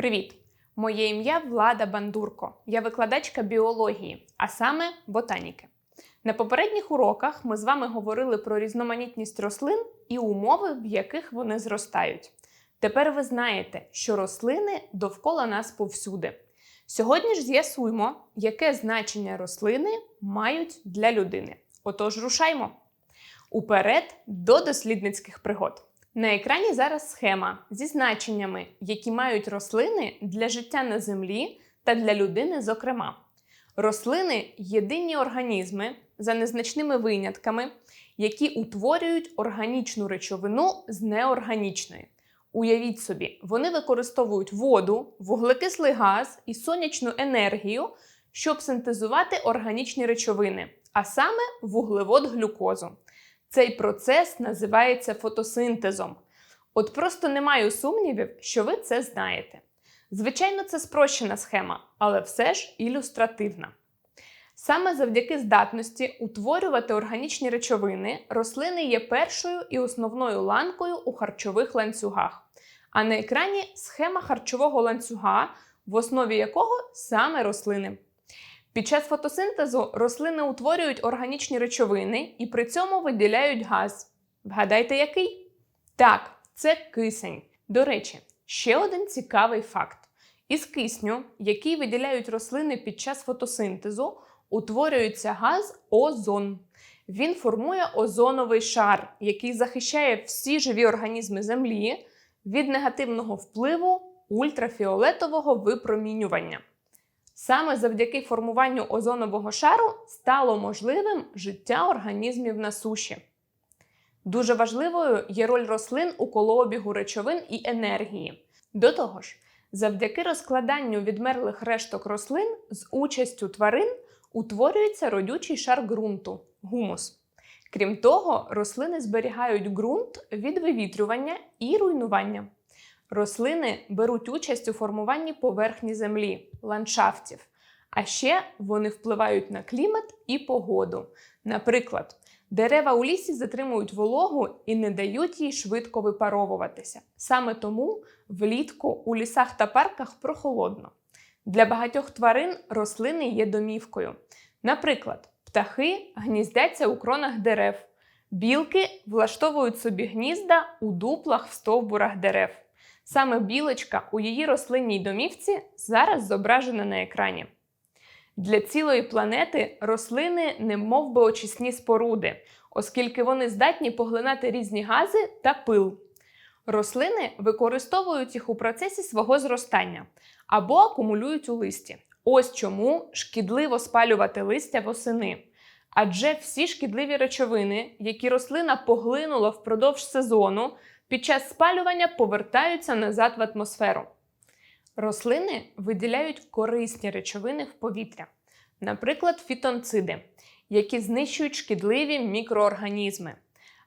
Привіт! Моє ім'я Влада Бандурко. Я викладачка біології, а саме ботаніки. На попередніх уроках ми з вами говорили про різноманітність рослин і умови, в яких вони зростають. Тепер ви знаєте, що рослини довкола нас повсюди. Сьогодні ж з'ясуємо, яке значення рослини мають для людини. Отож, рушаймо! Уперед до дослідницьких пригод. На екрані зараз схема зі значеннями, які мають рослини для життя на землі та для людини, зокрема. Рослини єдині організми за незначними винятками, які утворюють органічну речовину з неорганічної. Уявіть собі, вони використовують воду, вуглекислий газ і сонячну енергію, щоб синтезувати органічні речовини, а саме вуглевод глюкозу. Цей процес називається фотосинтезом. От просто не маю сумнівів, що ви це знаєте. Звичайно, це спрощена схема, але все ж ілюстративна. Саме завдяки здатності утворювати органічні речовини, рослини є першою і основною ланкою у харчових ланцюгах. А на екрані схема харчового ланцюга, в основі якого саме рослини. Під час фотосинтезу рослини утворюють органічні речовини і при цьому виділяють газ. Вгадайте, який? Так, це кисень. До речі, ще один цікавий факт: із кисню, який виділяють рослини під час фотосинтезу, утворюється газ озон. Він формує озоновий шар, який захищає всі живі організми Землі від негативного впливу ультрафіолетового випромінювання. Саме завдяки формуванню озонового шару стало можливим життя організмів на суші. Дуже важливою є роль рослин у колообігу речовин і енергії. До того ж, завдяки розкладанню відмерлих решток рослин з участю тварин утворюється родючий шар ґрунту гумус. Крім того, рослини зберігають ґрунт від вивітрювання і руйнування. Рослини беруть участь у формуванні поверхні землі, ландшафтів. А ще вони впливають на клімат і погоду. Наприклад, дерева у лісі затримують вологу і не дають їй швидко випаровуватися. Саме тому влітку у лісах та парках прохолодно. Для багатьох тварин рослини є домівкою. Наприклад, птахи гніздяться у кронах дерев, білки влаштовують собі гнізда у дуплах в стовбурах дерев. Саме білочка у її рослинній домівці зараз зображена на екрані. Для цілої планети рослини не мов би очисні споруди, оскільки вони здатні поглинати різні гази та пил. Рослини використовують їх у процесі свого зростання або акумулюють у листі. Ось чому шкідливо спалювати листя восени. Адже всі шкідливі речовини, які рослина поглинула впродовж сезону, під час спалювання повертаються назад в атмосферу. Рослини виділяють корисні речовини в повітря, наприклад, фітонциди, які знищують шкідливі мікроорганізми.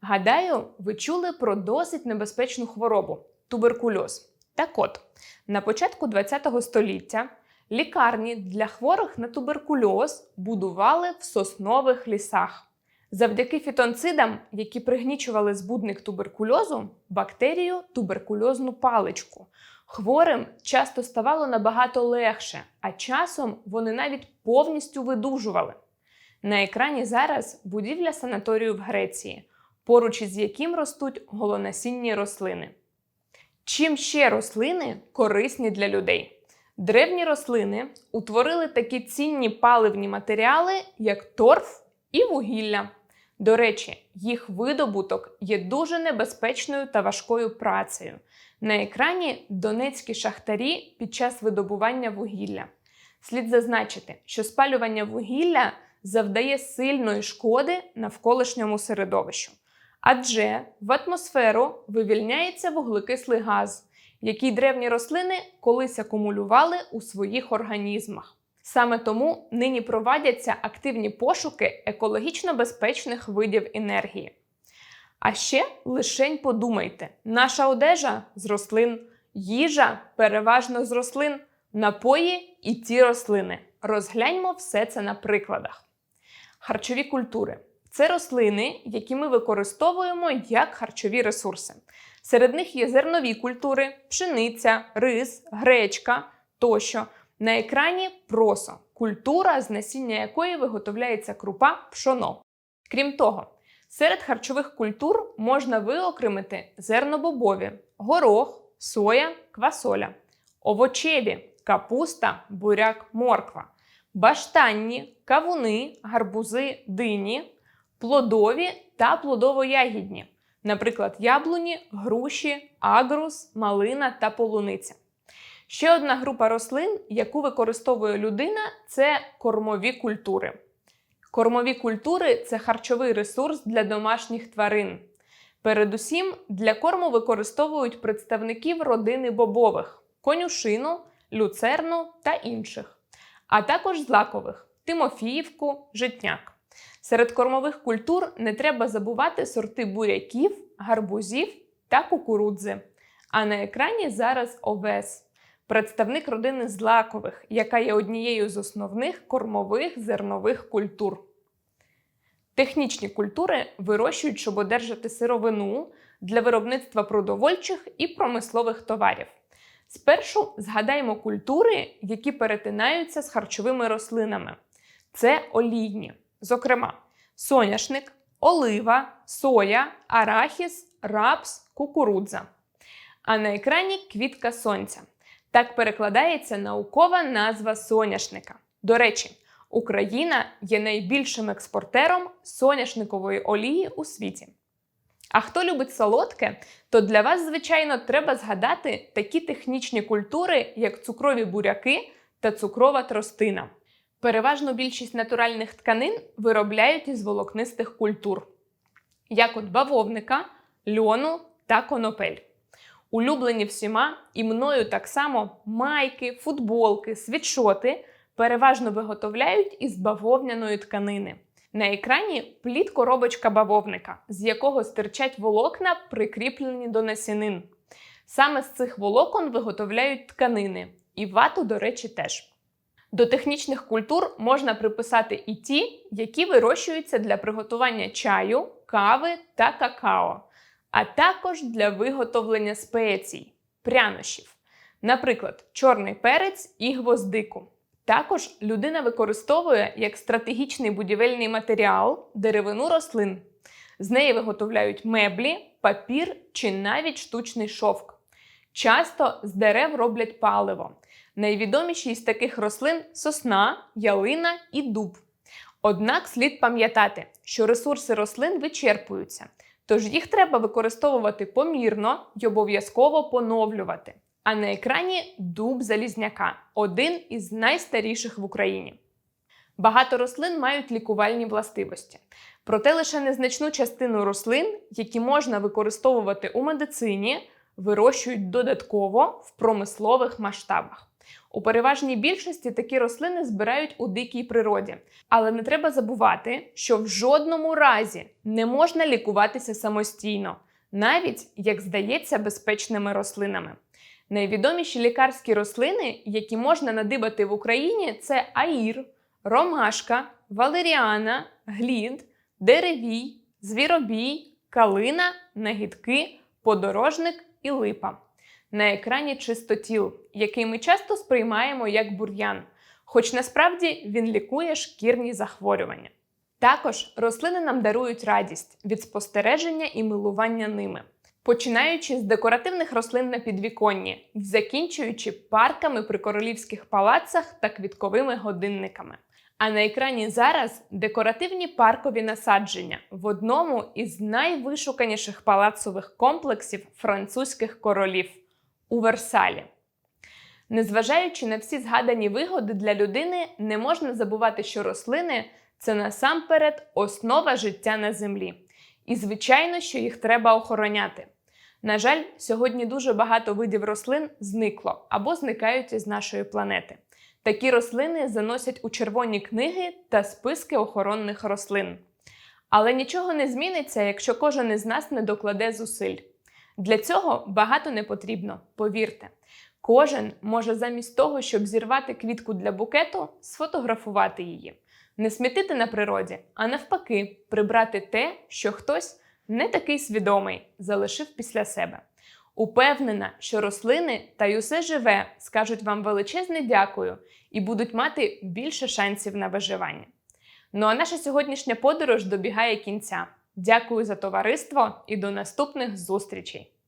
Гадаю, ви чули про досить небезпечну хворобу туберкульоз. Так от, на початку ХХ століття лікарні для хворих на туберкульоз будували в соснових лісах. Завдяки фітонцидам, які пригнічували збудник туберкульозу, бактерію туберкульозну паличку. Хворим часто ставало набагато легше, а часом вони навіть повністю видужували. На екрані зараз будівля санаторію в Греції, поруч із яким ростуть голонасінні рослини. Чим ще рослини корисні для людей? Древні рослини утворили такі цінні паливні матеріали, як торф і вугілля. До речі, їх видобуток є дуже небезпечною та важкою працею. На екрані донецькі шахтарі під час видобування вугілля. Слід зазначити, що спалювання вугілля завдає сильної шкоди навколишньому середовищу, адже в атмосферу вивільняється вуглекислий газ, який древні рослини колись акумулювали у своїх організмах. Саме тому нині проводяться активні пошуки екологічно безпечних видів енергії. А ще лишень подумайте: наша одежа з рослин, їжа переважно з рослин, напої і ті рослини. Розгляньмо все це на прикладах. Харчові культури це рослини, які ми використовуємо як харчові ресурси. Серед них є зернові культури, пшениця, рис, гречка тощо. На екрані просо культура, з насіння якої виготовляється крупа пшоно. Крім того, серед харчових культур можна виокремити зернобобові, горох, соя, квасоля, овочеві, капуста, буряк, морква, баштанні, кавуни, гарбузи, дині, плодові та плодово-ягідні, наприклад, яблуні, груші, агрус, малина та полуниця. Ще одна група рослин, яку використовує людина, це кормові культури. Кормові культури це харчовий ресурс для домашніх тварин. Передусім, для корму використовують представників родини бобових конюшину, люцерну та інших, а також злакових тимофіївку, житняк. Серед кормових культур не треба забувати сорти буряків, гарбузів та кукурудзи. А на екрані зараз овес представник родини злакових, яка є однією з основних кормових зернових культур. Технічні культури вирощують, щоб одержати сировину для виробництва продовольчих і промислових товарів. Спершу згадаємо культури, які перетинаються з харчовими рослинами. Це олійні, зокрема, соняшник, олива, соя, арахіс, рапс, кукурудза. А на екрані квітка сонця. Так перекладається наукова назва соняшника. До речі, Україна є найбільшим експортером соняшникової олії у світі. А хто любить солодке, то для вас, звичайно, треба згадати такі технічні культури, як цукрові буряки та цукрова тростина. Переважно більшість натуральних тканин виробляють із волокнистих культур, як от бавовника, льону та конопель. Улюблені всіма і мною так само майки, футболки, світшоти переважно виготовляють із бавовняної тканини. На екрані плід коробочка бавовника, з якого стирчать волокна, прикріплені до насінин. Саме з цих волокон виготовляють тканини, і вату, до речі, теж. До технічних культур можна приписати і ті, які вирощуються для приготування чаю, кави та какао, а також для виготовлення спецій, прянощів, наприклад, чорний перець і гвоздику. Також людина використовує як стратегічний будівельний матеріал деревину рослин. З неї виготовляють меблі, папір чи навіть штучний шовк. Часто з дерев роблять паливо. Найвідоміші із таких рослин сосна, ялина і дуб. Однак слід пам'ятати, що ресурси рослин вичерпуються, тож їх треба використовувати помірно й обов'язково поновлювати. А на екрані дуб залізняка один із найстаріших в Україні. Багато рослин мають лікувальні властивості, проте лише незначну частину рослин, які можна використовувати у медицині, вирощують додатково в промислових масштабах. У переважній більшості такі рослини збирають у дикій природі, але не треба забувати, що в жодному разі не можна лікуватися самостійно, навіть як здається, безпечними рослинами. Найвідоміші лікарські рослини, які можна надибати в Україні, це аїр, ромашка, валеріана, глід, деревій, звіробій, калина, нагідки, подорожник і липа. На екрані чистотіл, який ми часто сприймаємо як бур'ян, хоч насправді він лікує шкірні захворювання. Також рослини нам дарують радість від спостереження і милування ними починаючи з декоративних рослин на підвіконні закінчуючи парками при королівських палацах та квітковими годинниками. А на екрані зараз декоративні паркові насадження в одному із найвишуканіших палацових комплексів французьких королів у Версалі. Незважаючи на всі згадані вигоди для людини, не можна забувати, що рослини це насамперед основа життя на землі. І, звичайно, що їх треба охороняти. На жаль, сьогодні дуже багато видів рослин зникло або зникають із нашої планети. Такі рослини заносять у червоні книги та списки охоронних рослин. Але нічого не зміниться, якщо кожен із нас не докладе зусиль. Для цього багато не потрібно, повірте. Кожен може замість того, щоб зірвати квітку для букету, сфотографувати її, не смітити на природі, а навпаки, прибрати те, що хтось не такий свідомий залишив після себе. Упевнена, що рослини та й усе живе скажуть вам величезне дякую і будуть мати більше шансів на виживання. Ну а наша сьогоднішня подорож добігає кінця. Дякую за товариство і до наступних зустрічей!